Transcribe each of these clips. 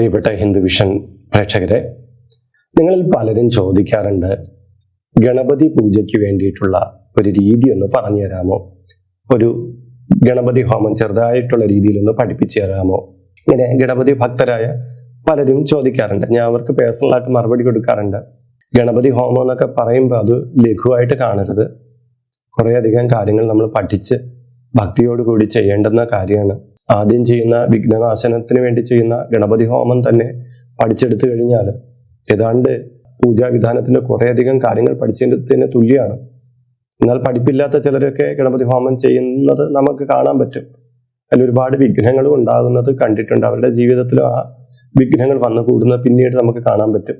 പ്രിയപ്പെട്ട ഹിന്ദു വിഷൻ പ്രേക്ഷകരെ നിങ്ങളിൽ പലരും ചോദിക്കാറുണ്ട് ഗണപതി പൂജയ്ക്ക് വേണ്ടിയിട്ടുള്ള ഒരു രീതി ഒന്ന് പറഞ്ഞു തരാമോ? ഒരു ഗണപതി ഹോമം ചെറുതായിട്ടുള്ള രീതിയിൽ ഒന്ന് പഠിപ്പിച്ചു തരാമോ? ഇങ്ങനെ ഗണപതി ഭക്തരായ പലരും ചോദിക്കാറുണ്ട്. ഞാൻ അവർക്ക് പേഴ്സണലായിട്ട് മറുപടി കൊടുക്കാറുണ്ട്. ഗണപതി ഹോമം എന്നൊക്കെ പറയുമ്പോൾ അത് ലഘുവായിട്ട് കാണരുത്. കുറേയധികം കാര്യങ്ങൾ നമ്മൾ പഠിച്ച് ഭക്തിയോടുകൂടി ചെയ്യേണ്ടുന്ന കാര്യമാണ്. ആദ്യം ചെയ്യുന്ന വിഘ്നനാശനത്തിന് വേണ്ടി ചെയ്യുന്ന ഗണപതി ഹോമം തന്നെ പഠിച്ചെടുത്തു കഴിഞ്ഞാൽ ഏതാണ്ട് പൂജാവിധാനത്തിന്റെ കുറേയധികം കാര്യങ്ങൾ പഠിച്ചതിന് തുല്യമാണ്. എന്നാൽ പഠിപ്പില്ലാത്ത ചിലരൊക്കെ ഗണപതി ഹോമം ചെയ്യുന്നത് നമുക്ക് കാണാൻ പറ്റും. അതിൽ ഒരുപാട് വിഘ്നങ്ങളും ഉണ്ടാകുന്നത് കണ്ടിട്ടുണ്ട്. അവരുടെ ജീവിതത്തിലും ആ വിഘ്നങ്ങൾ വന്നു കൂടുന്നത് പിന്നീട് നമുക്ക് കാണാൻ പറ്റും.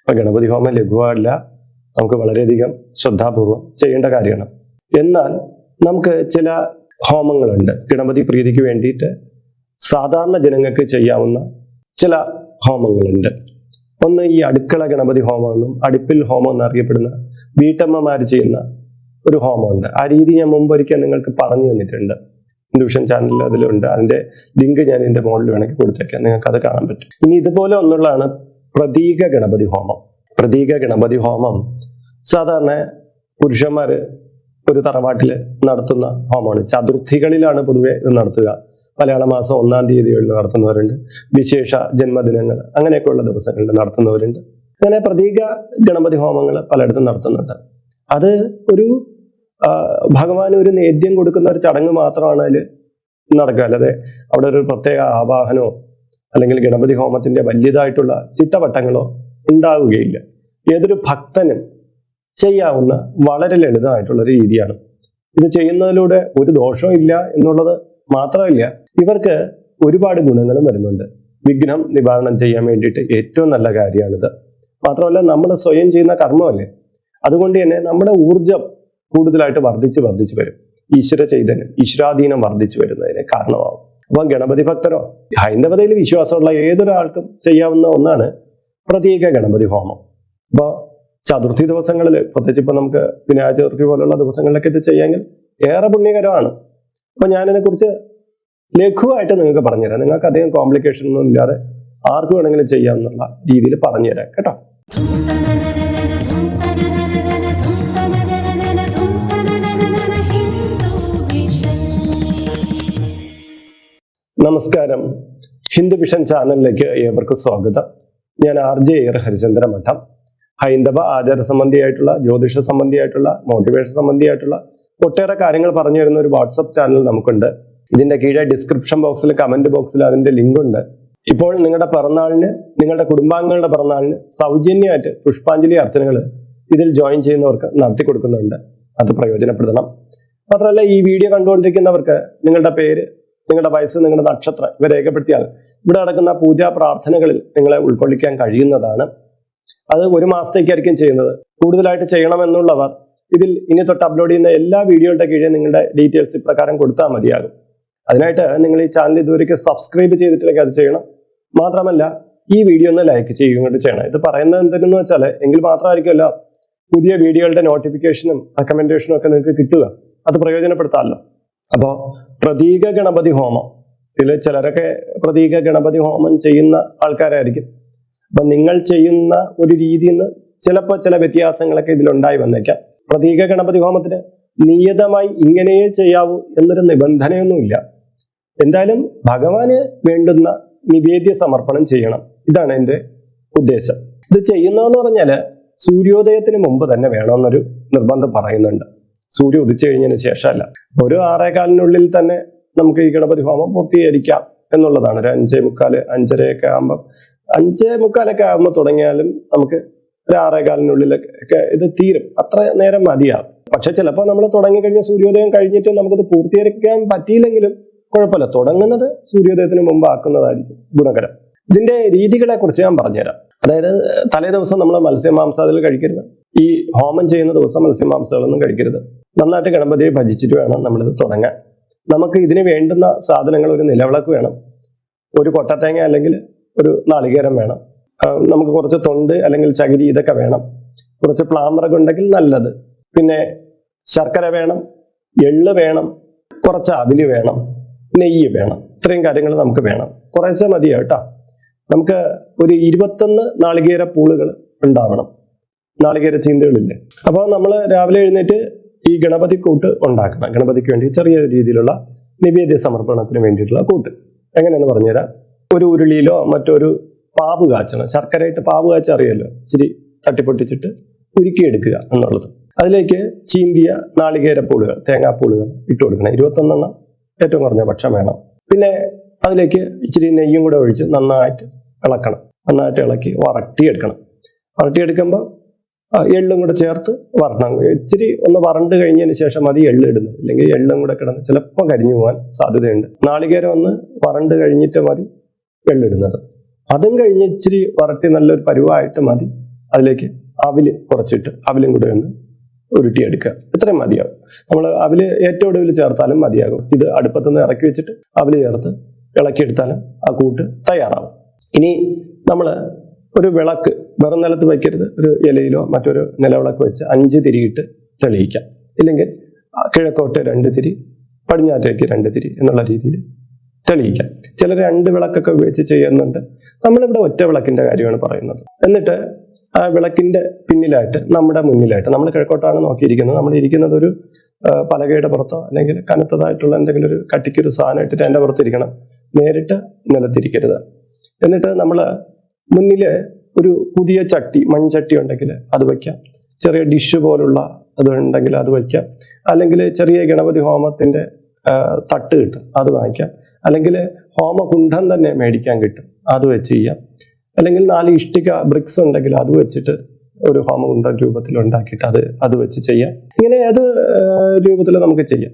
അപ്പൊ ഗണപതി ഹോമം ലഘുവല്ല. നമുക്ക് വളരെയധികം ശ്രദ്ധാപൂർവം ചെയ്യേണ്ട കാര്യമാണ്. എന്നാൽ നമുക്ക് ചില ഹോമങ്ങളുണ്ട്. ഗണപതി പ്രീതിക്ക് വേണ്ടിയിട്ട് സാധാരണ ജനങ്ങൾക്ക് ചെയ്യാവുന്ന ചില ഹോമങ്ങളുണ്ട്. ഒന്ന് ഈ അടുക്കള ഗണപതി ഹോമം എന്നും അടുപ്പിൽ ഹോമം എന്നറിയപ്പെടുന്ന വീട്ടമ്മമാർ ചെയ്യുന്ന ഒരു ഹോമമുണ്ട്. ആ രീതി ഞാൻ മുമ്പ് ഒരിക്കൽ നിങ്ങൾക്ക് പറഞ്ഞു തന്നിട്ടുണ്ട്. ഇൻഡ്യൂഷൻ ചാനലിൽ അതിലുണ്ട്. അതിന്റെ ലിങ്ക് ഞാൻ ഇതിന്റെ മുകളിൽ വേണമെങ്കിൽ കൊടുത്തേക്കാം. നിങ്ങൾക്ക് അത് കാണാൻ പറ്റും. ഇനി ഇതുപോലെ ഒന്നുള്ളതാണ് പ്രതീക ഗണപതി ഹോമം. പ്രതീക ഗണപതി ഹോമം സാധാരണ പുരുഷന്മാര് ഒരു തറവാട്ടിൽ നടത്തുന്ന ഹോമമാണ്. ചതുർത്ഥികളിലാണ് പൊതുവെ ഇത് നടത്തുക. മലയാള മാസം ഒന്നാം തീയതികളിൽ നടത്തുന്നവരുണ്ട്. വിശേഷ ജന്മദിനങ്ങൾ അങ്ങനെയൊക്കെയുള്ള ദിവസങ്ങളിൽ നടത്തുന്നവരുണ്ട്. അങ്ങനെ പ്രതീക ഗണപതി ഹോമങ്ങൾ പലയിടത്തും നടത്തുന്നുണ്ട്. അത് ഒരു ഭഗവാൻ ഒരു നേദ്യം കൊടുക്കുന്ന ഒരു ചടങ്ങ് മാത്രമാണ് അതിൽ നടക്കുക. അല്ലാതെ അവിടെ ഒരു പ്രത്യേക ആവാഹനമോ അല്ലെങ്കിൽ ഗണപതി ഹോമത്തിന്റെ വലിയതായിട്ടുള്ള ചിട്ടവട്ടങ്ങളോ ഉണ്ടാവുകയില്ല. ഏതൊരു ഭക്തനും ചെയ്യാവുന്ന വളരെ ലളിതമായിട്ടുള്ള ഒരു രീതിയാണ്. ഇത് ചെയ്യുന്നതിലൂടെ ഒരു ദോഷവും ഇല്ല എന്നുള്ളത് മാത്രമല്ല ഇവർക്ക് ഒരുപാട് ഗുണങ്ങളും വരുന്നുണ്ട്. വിഘ്നം നിവാരണം ചെയ്യാൻ വേണ്ടിയിട്ട് ഏറ്റവും നല്ല കാര്യമാണിത്. മാത്രമല്ല നമ്മൾ സ്വയം ചെയ്യുന്ന കർമ്മമല്ലേ? അതുകൊണ്ട് തന്നെ നമ്മുടെ ഊർജം കൂടുതലായിട്ട് വർദ്ധിച്ച് വർദ്ധിച്ച് വരും. ഈശ്വര ചൈതന്യം ഈശ്വരാധീനം വർദ്ധിച്ചു വരുന്നതിന് കാരണമാവും. അപ്പം ഗണപതി ഭക്തരോ ഹൈന്ദവതയിൽ വിശ്വാസമുള്ള ഏതൊരാൾക്കും ചെയ്യാവുന്ന ഒന്നാണ് പ്രതീക ഗണപതി ഹോമം. അപ്പോൾ ചതുർത്ഥി ദിവസങ്ങളിൽ പ്രത്യേകിച്ച് ഇപ്പൊ നമുക്ക് വിനായക ചതുർത്ഥി പോലുള്ള ദിവസങ്ങളിലൊക്കെ ഇത് ചെയ്യാമെങ്കിൽ ഏറെ പുണ്യകരമാണ്. അപ്പൊ ഞാനതിനെ കുറിച്ച് ലഘുവായിട്ട് നിങ്ങൾക്ക് പറഞ്ഞുതരാം. നിങ്ങൾക്ക് അധികം കോംപ്ലിക്കേഷൻ ഒന്നും ഇല്ലാതെ ആർക്ക് വേണമെങ്കിലും ചെയ്യാമെന്നുള്ള രീതിയിൽ പറഞ്ഞുതരാം. കേട്ടോ? നമസ്കാരം. ഹിന്ദു വിഷൻ ചാനലിലേക്ക് ഏവർക്കും സ്വാഗതം. ഞാൻ ആർ ജെ എയർ ഹരിചന്ദ്ര മഠം. ഹൈന്ദവ ആചാര സംബന്ധിയായിട്ടുള്ള ജ്യോതിഷ സംബന്ധിയായിട്ടുള്ള മോട്ടിവേഷൻ സംബന്ധിയായിട്ടുള്ള ഒട്ടേറെ കാര്യങ്ങൾ പറഞ്ഞു തരുന്ന ഒരു വാട്സപ്പ് ചാനൽ നമുക്കുണ്ട്. ഇതിന്റെ കീഴെ ഡിസ്ക്രിപ്ഷൻ ബോക്സിൽ കമന്റ് ബോക്സിൽ അതിന്റെ ലിങ്ക് ഉണ്ട് ഇപ്പോൾ നിങ്ങളുടെ പിറന്നാളിന് നിങ്ങളുടെ കുടുംബാംഗങ്ങളുടെ പിറന്നാളിന് സൗജന്യമായിട്ട് പുഷ്പാഞ്ജലി അർച്ചനകൾ ഇതിൽ ജോയിൻ ചെയ്യുന്നവർക്ക് നടത്തി കൊടുക്കുന്നുണ്ട്. അത് പ്രയോജനപ്പെടുത്തണം. മാത്രമല്ല ഈ വീഡിയോ കണ്ടുകൊണ്ടിരിക്കുന്നവർക്ക് നിങ്ങളുടെ പേര് നിങ്ങളുടെ വയസ്സ് നിങ്ങളുടെ നക്ഷത്രം ഇവ രേഖപ്പെടുത്തിയാൽ ഇവിടെ നടക്കുന്ന പൂജാ പ്രാർത്ഥനകളിൽ നിങ്ങളെ ഉൾക്കൊള്ളിക്കാൻ കഴിയുന്നതാണ്. അത് ഒരു മാസത്തേക്കായിരിക്കും ചെയ്യുന്നത്. കൂടുതലായിട്ട് ചെയ്യണമെന്നുള്ളവർ ഇതിൽ ഇനി തൊട്ട് അപ്ലോഡ് ചെയ്യുന്ന എല്ലാ വീഡിയോയുടെ കീഴിൽ നിങ്ങളുടെ ഡീറ്റെയിൽസ് ഇപ്രകാരം കൊടുത്താൽ മതിയാകും. അതിനായിട്ട് നിങ്ങൾ ഈ ചാനൽ ഇതുവരെ സബ്സ്ക്രൈബ് ചെയ്തിട്ടില്ലെങ്കിൽ അത് ചെയ്യണം. മാത്രമല്ല ഈ വീഡിയോ ഒന്ന് ലൈക്ക് ചെയ്യുകയും കൂടി ചെയ്യണം. ഇത് പറയുന്നത് എന്തെന്ന് വെച്ചാൽ എങ്കിൽ മാത്രമായിരിക്കുമല്ല പുതിയ വീഡിയോകളുടെ നോട്ടിഫിക്കേഷനും റെക്കമെൻഡേഷനും ഒക്കെ നിങ്ങൾക്ക് കിട്ടുക. അത് പ്രയോജനപ്പെടുത്താമല്ലോ. അപ്പോൾ പ്രതീക ഗണപതി ഹോമം. ഇതിൽ ചിലരൊക്കെ പ്രതീക ഗണപതി ഹോമം ചെയ്യുന്ന ആൾക്കാരായിരിക്കും. അപ്പൊ നിങ്ങൾ ചെയ്യുന്ന ഒരു രീതിയിൽ നിന്ന് ചിലപ്പോൾ ചില വ്യത്യാസങ്ങളൊക്കെ ഇതിലുണ്ടായി വന്നേക്കാം. പ്രതീക ഗണപതി ഹോമത്തിന് നിയതമായി ഇങ്ങനെയേ ചെയ്യാവൂ എന്നൊരു നിബന്ധനയൊന്നുമില്ല. എന്തായാലും ഭഗവാന് വേണ്ടുന്ന നിവേദ്യ സമർപ്പണം ചെയ്യണം. ഇതാണ് എന്റെ ഉദ്ദേശം. ഇത് ചെയ്യുന്നതെന്ന് പറഞ്ഞാൽ സൂര്യോദയത്തിന് മുമ്പ് തന്നെ വേണമെന്നൊരു നിർബന്ധം പറയുന്നുണ്ട്. സൂര്യ ഉദിച്ചു കഴിഞ്ഞതിന് ശേഷമല്ല. ഒരു ആറേകാലിനുള്ളിൽ തന്നെ നമുക്ക് ഈ ഗണപതി ഹോമം പൂർത്തീകരിക്കാം എന്നുള്ളതാണ്. ഒരു അഞ്ചേ മുക്കാൽ അഞ്ചരയൊക്കെ ആകുമ്പോൾ അഞ്ചേ മുക്കാലൊക്കെ ആകുമ്പോൾ തുടങ്ങിയാലും നമുക്ക് ഒരു ഒക്കെ ഇത് തീരും. അത്ര നേരം മതിയാവും. പക്ഷെ ചിലപ്പോൾ നമ്മൾ തുടങ്ങിക്കഴിഞ്ഞ സൂര്യോദയം കഴിഞ്ഞിട്ട് നമുക്കത് പൂർത്തീകരിക്കാൻ പറ്റിയില്ലെങ്കിലും കുഴപ്പമില്ല. തുടങ്ങുന്നത് സൂര്യോദയത്തിന് മുമ്പ് ആക്കുന്നതായിരിക്കും ഗുണകരം. ഇതിന്റെ രീതികളെ കുറിച്ച് ഞാൻ പറഞ്ഞുതരാം. അതായത് തലേ ദിവസം നമ്മൾ മത്സ്യമാംസാദികൾ കഴിക്കരുത്. ഈ ഹോമം ചെയ്യുന്ന ദിവസം മത്സ്യമാംസങ്ങളൊന്നും കഴിക്കരുത്. നന്നായിട്ട് ഗണപതിയെ ഭജിച്ചിട്ട് വേണം നമ്മളിത് തുടങ്ങാൻ. നമുക്ക് ഇതിന് വേണ്ടുന്ന സാധനങ്ങൾ ഒരു നിലവിളക്ക് വേണം. ഒരു കൊട്ടത്തേങ്ങ അല്ലെങ്കിൽ ഒരു നാളികേരം വേണം. നമുക്ക് കുറച്ച് തൊണ്ട് അല്ലെങ്കിൽ ചകിരി ഇതൊക്കെ വേണം. കുറച്ച് പ്ലാമറൊക്കെ ഉണ്ടെങ്കിൽ നല്ലത്. പിന്നെ ശർക്കര വേണം എള്ള് വേണം കുറച്ച് അവിൽ വേണം നെയ്യ് വേണം. ഇത്രയും കാര്യങ്ങൾ നമുക്ക് വേണം. കുറേശ്ശെ മതിയോ കേട്ടോ? നമുക്ക് ഒരു ഇരുപത്തൊന്ന് നാളികേര പൂളുകൾ ഉണ്ടാവണം. നാളികേര ചീന്തകളില്ലേ? അപ്പോൾ നമ്മൾ രാവിലെ എഴുന്നേറ്റ് ഈ ഗണപതി കൂട്ട് ഉണ്ടാക്കണം. ഗണപതിക്ക് വേണ്ടി ചെറിയ രീതിയിലുള്ള നിവേദ്യ സമർപ്പണത്തിന് വേണ്ടിയിട്ടുള്ള കൂട്ട്. എങ്ങനെയാണ് പറഞ്ഞുതരാം? ഒരു ഉരുളിയിലോ മറ്റൊരു പാവ് കാച്ചണം? ശർക്കരയിട്ട് പാവ് കാച്ച ഇച്ചിരി തട്ടിപ്പൊട്ടിച്ചിട്ട് ഉരുക്കിയെടുക്കുക എന്നുള്ളത്. അതിലേക്ക് ചീന്തിയ നാളികേരപ്പൂളുകൾ തേങ്ങാപ്പൂളുകൾ ഇട്ട് കൊടുക്കണം. ഇരുപത്തൊന്നെണ്ണം ഏറ്റവും കുറഞ്ഞ പക്ഷം വേണം. പിന്നെ അതിലേക്ക് ഇച്ചിരി നെയ്യും കൂടെ ഒഴിച്ച് നന്നായിട്ട് ഇളക്കണം. നന്നായിട്ട് ഇളക്കി വറട്ടിയെടുക്കണം. വറട്ടിയെടുക്കുമ്പോൾ എള്ളും കൂടെ ചേർത്ത് വറണം. ഇച്ചിരി ഒന്ന് വറണ്ട് കഴിഞ്ഞതിന് ശേഷം മതി എള്ള് ഇടുന്നത്. അല്ലെങ്കിൽ എള്ളും കൂടെ കിടന്ന് ചിലപ്പോൾ കരിഞ്ഞു പോകാൻ സാധ്യതയുണ്ട്. നാളികേരം ഒന്ന് വറണ്ട് കഴിഞ്ഞിട്ട് മതി. എള്ളിടുന്നത് അതും കഴിഞ്ഞ് ഇച്ചിരി വറട്ടി നല്ലൊരു പരുവായിട്ട് മതി. അതിലേക്ക് അവിൽ കുറച്ചിട്ട് അവിലും കൂടെ ഒന്ന് ഉരുട്ടിയെടുക്കുക ഇത്രയും മതിയാവും. നമ്മൾ അവിൽ ഏറ്റവും ഒടുവിൽ ചേർത്താലും മതിയാകും. ഇത് അടുപ്പത്തുനിന്ന് ഇറക്കി വെച്ചിട്ട് അവിൽ ചേർത്ത് ഇളക്കിയെടുത്താലും ആ കൂട്ട് തയ്യാറാവും. ഇനി നമ്മൾ ഒരു വിളക്ക് വെറും നിലത്ത് വയ്ക്കരുത്. ഒരു ഇലയിലോ മറ്റൊരു നിലവിളക്ക് വെച്ച് അഞ്ച് തിരിയിട്ട് തെളിയിക്കാം. ഇല്ലെങ്കിൽ കിഴക്കോട്ട് രണ്ട് തിരി പടിഞ്ഞാറ്റേക്ക് രണ്ട് തിരി എന്നുള്ള രീതിയിൽ തെളിയിക്കാം. ചിലർ രണ്ട് വിളക്കൊക്കെ ഉപയോഗിച്ച് ചെയ്യുന്നുണ്ട്. നമ്മളിവിടെ ഒറ്റ വിളക്കിന്റെ കാര്യമാണ് പറയുന്നത്. എന്നിട്ട് ആ വിളക്കിന്റെ പിന്നിലായിട്ട് നമ്മുടെ മുന്നിലായിട്ട് നമ്മൾ കിഴക്കോട്ടാണ് നോക്കിയിരിക്കുന്നത്. നമ്മൾ ഇരിക്കുന്നത് ഒരു പലകയുടെ പുറത്തോ അല്ലെങ്കിൽ കനത്തതായിട്ടുള്ള എന്തെങ്കിലും ഒരു കട്ടിക്കൊരു സാധനം ഇട്ടിട്ട് പുറത്ത് പുറത്തിരിക്കണം നേരിട്ട് നിലത്തിരിക്കരുത്. എന്നിട്ട് നമ്മൾ മുന്നിൽ ഒരു പുതിയ ചട്ടി മൺചട്ടി ഉണ്ടെങ്കിൽ അത് വയ്ക്കാം. ചെറിയ ഡിഷ് പോലുള്ള അത് ഉണ്ടെങ്കിൽ അത് വയ്ക്കാം. അല്ലെങ്കിൽ ചെറിയ ഗണപതി ഹോമത്തിന്റെ തട്ട് കിട്ടും. അത് വാങ്ങിക്കാം. അല്ലെങ്കിൽ ഹോമകുണ്ഠം തന്നെ മേടിക്കാൻ കിട്ടും. അത് വെച്ച് ചെയ്യാം. അല്ലെങ്കിൽ നാല് ഇഷ്ടിക ബ്രിക്സ് ഉണ്ടെങ്കിൽ അത് വെച്ചിട്ട് ഒരു ഹോമകുണ്ഠം രൂപത്തിൽ ഉണ്ടാക്കിയിട്ട് അത് അത് വെച്ച് ചെയ്യാം. ഇങ്ങനെ ഏത് രൂപത്തിൽ നമുക്ക് ചെയ്യാം.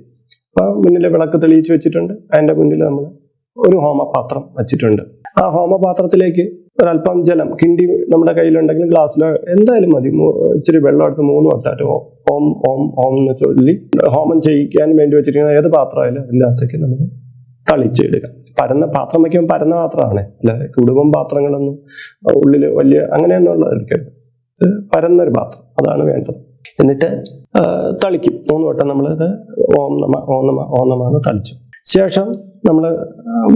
അപ്പം മുന്നിൽ വിളക്ക് തെളിയിച്ച് വെച്ചിട്ടുണ്ട്. അതിന്റെ മുന്നിൽ നമ്മൾ ഒരു ഹോമപാത്രം വെച്ചിട്ടുണ്ട്. ആ ഹോമപാത്രത്തിലേക്ക് ഒരല്പം ജലം കിണ്ടി നമ്മുടെ കയ്യിലുണ്ടെങ്കിൽ ഗ്ലാസ്സിലോ എന്തായാലും മതി. ഇച്ചിരി വെള്ളം എടുത്ത് മൂന്ന് വട്ടായിട്ട് ഓ- ഓം ഓം ഓം എന്ന് ചൊല്ലി ഹോമം ചെയ്യിക്കാൻ വേണ്ടി വെച്ചിരിക്കുന്ന ഏത് പാത്രമായാലും അതിന്റെ അകത്തേക്ക് നമ്മൾ തളിച്ചിടുക. പരന്ന പാത്രം വയ്ക്കുമ്പോൾ പരന്ന പാത്രമാണ്. അല്ലാതെ കുടുംബം പാത്രങ്ങളൊന്നും ഉള്ളിൽ വലിയ ഇത് പരന്നൊരു പാത്രം. അതാണ് വേണ്ടത്. എന്നിട്ട് തളിക്കും. മൂന്ന് വട്ടം നമ്മളിത് ഓം നമ ഓം നമ ഓം നമ എന്ന് തളിച്ചു. ശേഷം നമ്മൾ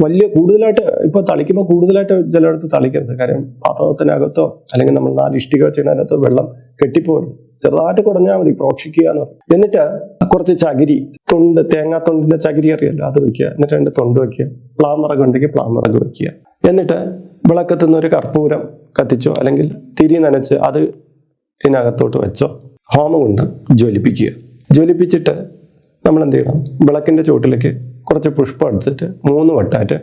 വലിയ കൂടുതലായിട്ട് ഇപ്പോൾ തളിക്കുമ്പോൾ കൂടുതലായിട്ട് ചിലയിടത്ത് തളിക്കരുത്. കാര്യം പാത്രത്തിനകത്തോ അല്ലെങ്കിൽ നമ്മൾ നാല് ഇഷ്ടിക വെച്ചതിനകത്തോ വെള്ളം കെട്ടിപ്പോകരുത് ചെറുതായിട്ട് കുടഞ്ഞാൽ മതി പ്രോക്ഷിക്കുക എന്ന് എന്നിട്ട് കുറച്ച് ചകിരി തൊണ്ട് തേങ്ങാ തൊണ്ടിന്റെ ചകിരി അറിയാലോ അത് വെക്കുക. എന്നിട്ട് രണ്ട് തൊണ്ട് വെക്കുക. പ്ലാമറക് ഉണ്ടെങ്കിൽ പ്ലാമറക് വെക്കുക. എന്നിട്ട് വിളക്കത്തുനിന്ന് ഒരു കർപ്പൂരം കത്തിച്ചോ അല്ലെങ്കിൽ തിരി നനച്ച് അത് ഇതിനകത്തോട്ട് വെച്ചോ. ഹോമം കൊണ്ട് ജ്വലിപ്പിക്കുക. ജ്വലിപ്പിച്ചിട്ട് നമ്മൾ എന്ത് ചെയ്യണം? വിളക്കിന്റെ ചുവട്ടിലേക്ക് കുറച്ച് പുഷ്പം എടുത്തിട്ട് മൂന്ന് വട്ടായിട്ട്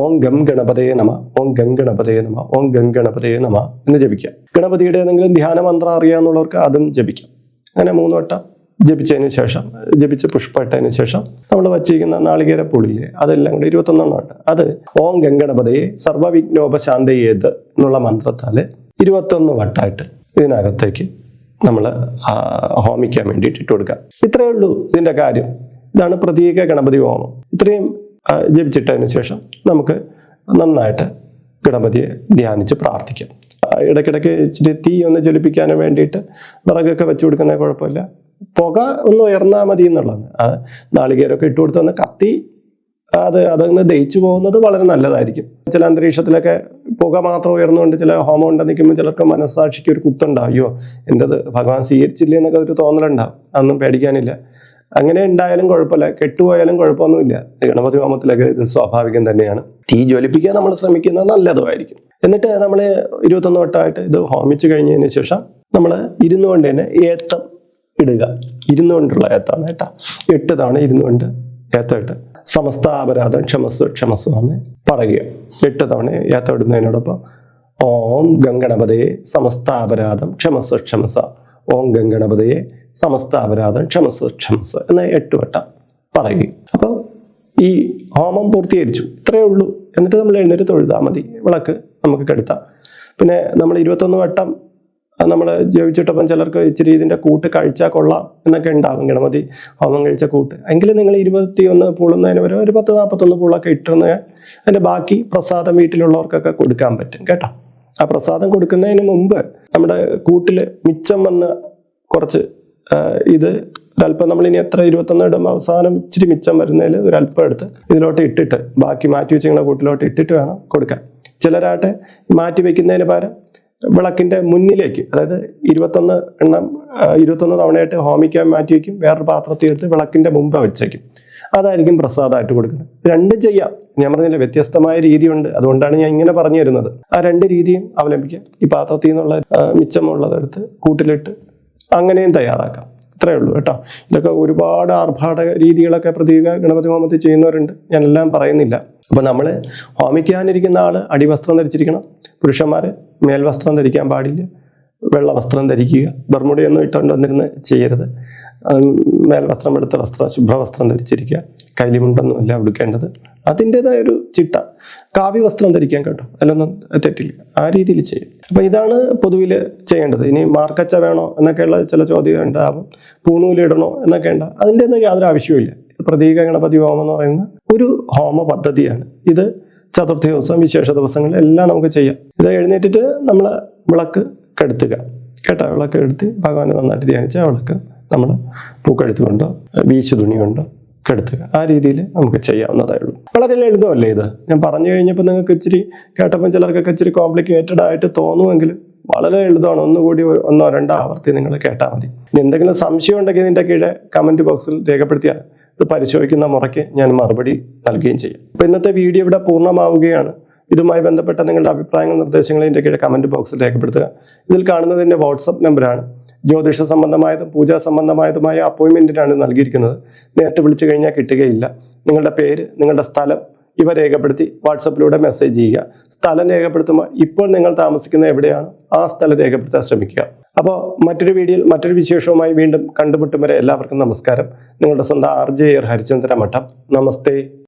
ഓം ഗം ഗണപതയെ നമ ഓം ഗം ഗണപതയെ നമ ഓം ഗം ഗണപതയെ നമ എന്ന് ജപിക്കാം. ഗണപതിയുടെ ഏതെങ്കിലും ധ്യാന മന്ത്രം അറിയാന്നുള്ളവർക്ക് അതും ജപിക്കാം. അങ്ങനെ മൂന്ന് വട്ടം ജപിച്ചതിന് ശേഷം ജപിച്ച് പുഷ്പട്ടതിന് ശേഷം നമ്മൾ വച്ചിരിക്കുന്ന നാളികേര പുളിയിലെ അതെല്ലാം കൂടി ഇരുപത്തൊന്നെണ്ണമുണ്ട് അത് ഓം ഗംഗണപതയെ സർവവിഘ്നോപശാന്തയേത് എന്നുള്ള മന്ത്രത്താൽ ഇരുപത്തൊന്ന് വട്ടായിട്ട് ഇതിനകത്തേക്ക് നമ്മൾ ഹോമിക്കാൻ വേണ്ടിയിട്ട് ഇട്ട് കൊടുക്കുക ഇത്രയേ ഉള്ളൂ ഇതിന്റെ കാര്യം. ഇതാണ് പ്രതീക ഗണപതി ഹോമം. ഇത്രയും ജപിച്ചിട്ടതിന് ശേഷം നമുക്ക് നന്നായിട്ട് ഗണപതിയെ ധ്യാനിച്ച് പ്രാർത്ഥിക്കാം. ഇടയ്ക്കിടയ്ക്ക് ഇച്ചിരി തീ ഒന്ന് ജ്വലിപ്പിക്കാൻ വേണ്ടിയിട്ട് വിറകൊക്കെ വെച്ചു കൊടുക്കുന്ന കുഴപ്പമില്ല. പുക ഒന്ന് ഉയർന്നാൽ മതി എന്നുള്ളതാണ് അത് നാളികേരമൊക്കെ ഇട്ട് കൊടുത്തൊന്ന് കത്തി അത് അതങ്ങ് ദഹിച്ചു പോകുന്നത് വളരെ നല്ലതായിരിക്കും. ചില അന്തരീക്ഷത്തിലൊക്കെ പുക മാത്രം ഉയർന്നുകൊണ്ട് ചില ഹോമം ഉണ്ട് നിൽക്കുമ്പോൾ ചിലർക്ക് മനസ്സാക്ഷിക്ക് ഒരു കുത്തുണ്ടാവും. അയ്യോ എന്റെത് ഭഗവാൻ സ്വീകരിച്ചില്ലേ എന്നൊക്കെ ഒരു തോന്നലുണ്ടാവും. അതൊന്നും പേടിക്കാനില്ല. അങ്ങനെ ഉണ്ടായാലും കുഴപ്പമില്ല. കെട്ടുപോയാലും കുഴപ്പമൊന്നുമില്ല. ഗണപതി ഹോമത്തിലൊക്കെ ഇത് സ്വാഭാവികം തന്നെയാണ്. തീ ജ്വലിപ്പിക്കാൻ നമ്മൾ ശ്രമിക്കുന്നത് നല്ലതുമായിരിക്കും. എന്നിട്ട് നമ്മൾ ഇരുപത്തൊന്ന് വട്ടമായിട്ട് ഇത് ഹോമിച്ച് കഴിഞ്ഞതിന് ശേഷം നമ്മൾ ഇരുന്നുകൊണ്ട് തന്നെ ഏത്തം ഇടുക. ഇരുന്നുകൊണ്ടുള്ള ഏത്താണ് കേട്ടോ. എട്ട് തവണ ഇരുന്നുകൊണ്ട് ഏത്തമിട്ട് സമസ്ത അപരാധം ക്ഷമസ്വ ക്ഷമസ്വ എന്ന് പറയുക. എട്ട് തവണ ഏത്തം ഇടുന്നതിനോടൊപ്പം ഓം ഗംഗണപതയെ സമസ്ത അപരാധം ക്ഷമസ്വ ക്ഷമസ ഓം ഗംഗണപതിയെ സമസ്ത അപരാധം ക്ഷമസ് ക്ഷമസ് എന്ന എട്ട് വട്ടം പറയുകയും. അപ്പോൾ ഈ ഹോമം പൂർത്തീകരിച്ചു. ഇത്രയേ ഉള്ളൂ. എന്നിട്ട് നമ്മൾ എഴുന്നേറ്റ് തൊഴുതാൽ മതി. വിളക്ക് നമുക്ക് കെടുത്താം. പിന്നെ നമ്മൾ ഇരുപത്തൊന്ന് വട്ടം നമ്മൾ ജപിച്ചിട്ടപ്പം ചിലർക്ക് ഇച്ചിരി ഇതിന്റെ കൂട്ട് കഴിച്ചാൽ കൊള്ളാം എന്നൊക്കെ ഉണ്ടാവും ഗണപതി ഹോമം കഴിച്ച കൂട്ട്. എങ്കിലും നിങ്ങൾ ഇരുപത്തിയൊന്ന് പൂളുന്നതിന് വരെ ഒരു പത്ത് നാൽപ്പത്തൊന്ന് പൂളൊക്കെ ഇട്ടിരുന്ന അതിന്റെ ബാക്കി പ്രസാദം വീട്ടിലുള്ളവർക്കൊക്കെ കൊടുക്കാൻ പറ്റും. കേട്ടോ? ആ പ്രസാദം കൊടുക്കുന്നതിന് മുമ്പ് നമ്മുടെ കൂട്ടിൽ മിച്ചം വന്ന കുറച്ച് ഇത് ഒരല്പം നമ്മൾ ഇനി എത്ര ഇരുപത്തൊന്ന് ഇടുമ്പോൾ അവസാനം ഇച്ചിരി മിച്ചം വരുന്നതിൽ ഒരല്പം എടുത്ത് ഇതിലോട്ട് ഇട്ടിട്ട് ബാക്കി മാറ്റി വെച്ചിങ്ങനെ കൂട്ടിലോട്ട് ഇട്ടിട്ട് വേണം കൊടുക്കാൻ. ചിലരാട്ടെ മാറ്റി വെക്കുന്നതിന് പകരം വിളക്കിന്റെ മുന്നിലേക്ക് അതായത് ഇരുപത്തൊന്ന് എണ്ണം ഇരുപത്തൊന്ന് തവണയായിട്ട് ഹോമിക്കാൻ മാറ്റി വയ്ക്കും വേറൊരു പാത്രത്തിൽ എടുത്ത് വിളക്കിന്റെ മുമ്പ് വെച്ചേക്കും. അതായിരിക്കും പ്രസാദമായിട്ട് കൊടുക്കുന്നത്. രണ്ടും ചെയ്യാം. ഞാൻ പറഞ്ഞില്ല വ്യത്യസ്തമായ രീതിയുണ്ട്. അതുകൊണ്ടാണ് ഞാൻ ഇങ്ങനെ പറഞ്ഞു തരുന്നത്. ആ രണ്ട് രീതിയും അവലംബിക്കാം. ഈ പാത്രത്തിൽ നിന്നുള്ള മിച്ചമുള്ളതെടുത്ത് കൂട്ടിലിട്ട് അങ്ങനെയും തയ്യാറാക്കാം. ഇത്രയേ ഉള്ളൂ കേട്ടോ. ഇതൊക്കെ ഒരുപാട് ആർഭാട രീതികളൊക്കെ പ്രതീക ഗണപതി ഹോമത്തിൽ ചെയ്യുന്നവരുണ്ട്. ഞാനെല്ലാം പറയുന്നില്ല. അപ്പോൾ നമ്മൾ ഹോമിക്കാനിരിക്കുന്ന ആൾ അടിവസ്ത്രം ധരിച്ചിരിക്കണം. പുരുഷന്മാർ മേൽവസ്ത്രം ധരിക്കാൻ പാടില്ല. വെള്ള വസ്ത്രം ധരിക്കുക. ബർമുടയൊന്നും ഇട്ടുകൊണ്ട് വന്നിരുന്ന് ചെയ്യരുത്. മേൽവസ്ത്രം എടുത്ത വസ്ത്രം ശുഭ്രവസ്ത്രം ധരിച്ചിരിക്കുക. കൈലിമുണ്ടൊന്നുമല്ല ഉടുക്കേണ്ടത്. അതിന്റെതായ ഒരു ചിട്ട. കാവ്യ വസ്ത്രം ധരിക്കാൻ കേട്ടോ. അതിലൊന്നും തെറ്റില്ല. ആ രീതിയിൽ ചെയ്യും. അപ്പം ഇതാണ് പൊതുവിൽ ചെയ്യേണ്ടത്. ഇനി മാർക്കച്ച വേണോ എന്നൊക്കെയുള്ള ചില ചോദ്യം ഉണ്ടാവും പൂണൂലിടണോ എന്നൊക്കെ ഉണ്ടാവും. അതിന്റെ ഒന്നും യാതൊരു ആവശ്യവുമില്ല. പ്രതീക ഗണപതി ഹോമം എന്ന് പറയുന്ന ഒരു ഹോമ പദ്ധതിയാണ്. ഇത് ചതുർത്ഥി ദിവസം വിശേഷ ദിവസങ്ങളിൽ എല്ലാം നമുക്ക് ചെയ്യാം. ഇത് എഴുന്നേറ്റിട്ട് നമ്മൾ വിളക്ക് കെടുത്തുക. കേട്ടോ? വിളക്ക് എടുത്ത് ഭഗവാനെ നന്നായിട്ട് ധ്യാനിച്ച് ആ വിളക്ക് നമ്മൾ പൂക്കഴുത്ത് കൊണ്ടോ വീശു തുണി കൊണ്ടോ കെടുത്തുക. ആ രീതിയിൽ നമുക്ക് ചെയ്യാവുന്നതേ ഉള്ളൂ വളരെ ലളിതമല്ലേ ഇത്? ഞാൻ പറഞ്ഞു കഴിഞ്ഞപ്പോൾ നിങ്ങൾക്ക് ഇച്ചിരി കേട്ടപ്പോൾ ചിലർക്കൊക്കെ ഇച്ചിരി കോംപ്ലിക്കേറ്റഡ് ആയിട്ട് തോന്നുമെങ്കിൽ വളരെ ലളിതമാണ്. ഒന്നുകൂടി ഒന്നോ രണ്ടോ ആവർത്തി നിങ്ങൾ കേട്ടാൽ മതി. എന്തെങ്കിലും സംശയം ഉണ്ടെങ്കിൽ ഇതിന്റെ കീഴെ കമന്റ് ബോക്സിൽ രേഖപ്പെടുത്തിയാൽ ഇത് പരിശോധിക്കുന്ന മുറയ്ക്ക് ഞാൻ മറുപടി നൽകുകയും ചെയ്യും. അപ്പോൾ ഇന്നത്തെ വീഡിയോ ഇവിടെ പൂർണമാവുകയാണ്. ഇതുമായി ബന്ധപ്പെട്ട നിങ്ങളുടെ അഭിപ്രായങ്ങൾ നിർദ്ദേശങ്ങൾ ഇതിന്റെ കീഴെ കമന്റ് ബോക്സിൽ രേഖപ്പെടുത്തുക. ഇതിൽ കാണുന്നതിന്റെ വാട്സപ്പ് നമ്പറാണ് ജ്യോതിഷ സംബന്ധമായതും പൂജാ സംബന്ധമായതുമായ അപ്പോയിൻമെന്റിനാണ് നൽകിയിരിക്കുന്നത്. നേരിട്ട് വിളിച്ചു കഴിഞ്ഞാൽ കിട്ടുകയില്ല. നിങ്ങളുടെ പേര് നിങ്ങളുടെ സ്ഥലം ഇവ രേഖപ്പെടുത്തി വാട്സപ്പിലൂടെ മെസ്സേജ് ചെയ്യുക. സ്ഥലം രേഖപ്പെടുത്തുമ്പോൾ ഇപ്പോൾ നിങ്ങൾ താമസിക്കുന്ന എവിടെയാണ്? ആ സ്ഥലം രേഖപ്പെടുത്താൻ ശ്രമിക്കുക. അപ്പോൾ മറ്റൊരു വീഡിയോയിൽ മറ്റൊരു വിശേഷവുമായി വീണ്ടും കണ്ടുമുട്ടും വരെ എല്ലാവർക്കും നമസ്കാരം. നിങ്ങളുടെ സ്വന്തം ആർ ജെ ഹരിചന്ദ്ര മഠം. നമസ്തേ.